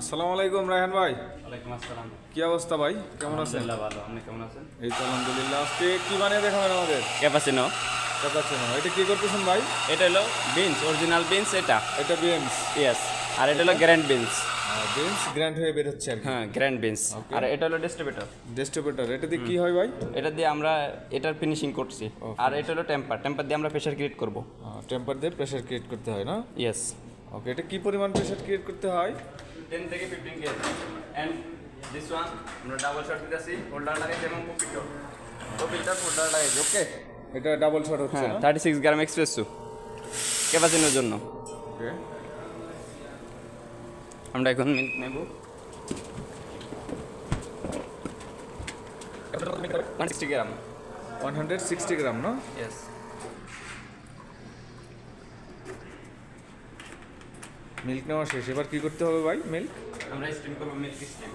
আসসালামু আলাইকুম রায়হান ভাই। ওয়ালাইকুম আসসালাম। কি অবস্থা ভাই? কেমন আছেন? আলহামদুলিল্লাহ ভালো। আপনি কেমন আছেন? এই তো আলহামদুলিল্লাহ। আজকে কি বানিয়ে দেখাবেন আমাদের? ক্যাপাচিনো। দেখাচ্ছেন এটা কি করতেছেন ভাই? এটা হলো বিনস অরিজিনাল বিনস এটা। এটা বিএমস ইয়েস আর এটা হলো গ্র্যান্ড বিনস। বিএমস গ্র্যান্ড হয়ে বের হচ্ছে হ্যাঁ গ্র্যান্ড বিনস। আর এটা হলো ডিস্ট্রিবিউটর ডিস্ট্রিবিউটার এটা দিয়ে কি হয় ভাই? এটা দিয়ে আমরা এটার ফিনিশিং করছি। আর এটা হলো টেম্পার টেম্পার দিয়ে আমরা প্রেশার ক্রিয়েট করব। টেম্পার দিয়ে প্রেশার ক্রিয়েট করতে হয় না? ইয়েস ওকে এটা কি পরিমাণ প্রেশার ক্রিয়েট করতে হয়? টেন থেকে fifteen KG and this one আমরা ডাবল শট দিতেছি হোল্ডার লাগাইছি এবং কপিটার কপিটার হোল্ডার লাগাইছি ওকে এটা ডাবল শট হচ্ছে হ্যাঁ থার্টি সিক্স গ্রাম এক্সপ্রেসো ক্যাপাচিনোর জন্য। ওকে আমরা এখন মিল্ক নেব। One sixty gram one hundred sixty gram না ইয়েস মিল্ক নেওয়া শেষ। এবার কি করতে হবে ভাই? মিল্ক আমরা স্টিম করব মিল্ক স্টিম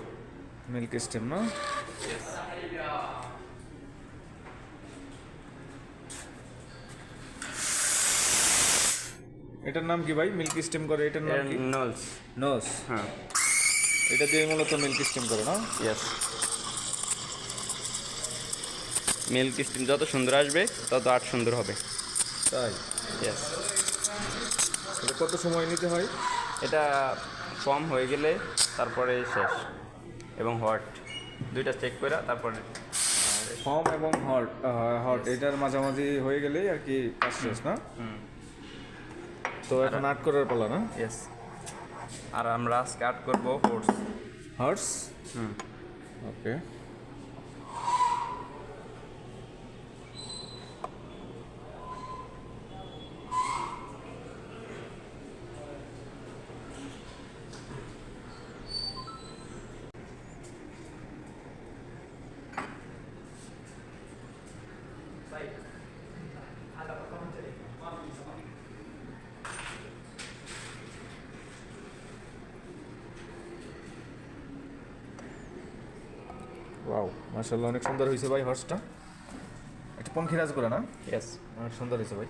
মিল্ক স্টেম না? এটার নাম কি ভাই? মিল্ক স্টিম করে এটার নাম কি? নলস। নোস হ্যাঁ। এটা দিয়ে মূলত মিল্ক স্টিম করে না? ইয়েস মিল্ক স্টিম যত সুন্দর আসবে তত আর্ট সুন্দর হবে। তাই? ইয়েস কত সময় নিতে হয়? এটা কম হয়ে গেলে তারপরে শেষ। এবং হট দুইটা চেক করে তারপরে ফর্ম এবং হট হট এটার মাঝামাঝি হয়ে গেলেই আর কি কাজ শেষ না? হুম। তো এখন আট করার পালা না? ইয়েস আর আমরা আজকে আর্ট করব ফোর্স হর্স হুম। ওকে ওয়াও মার্শাল্লাহ অনেক সুন্দর হয়েছে ভাই হর্সটা একটা পঙ্খিরাজ করে না? ইয়েস অনেক সুন্দর হয়েছে ভাই।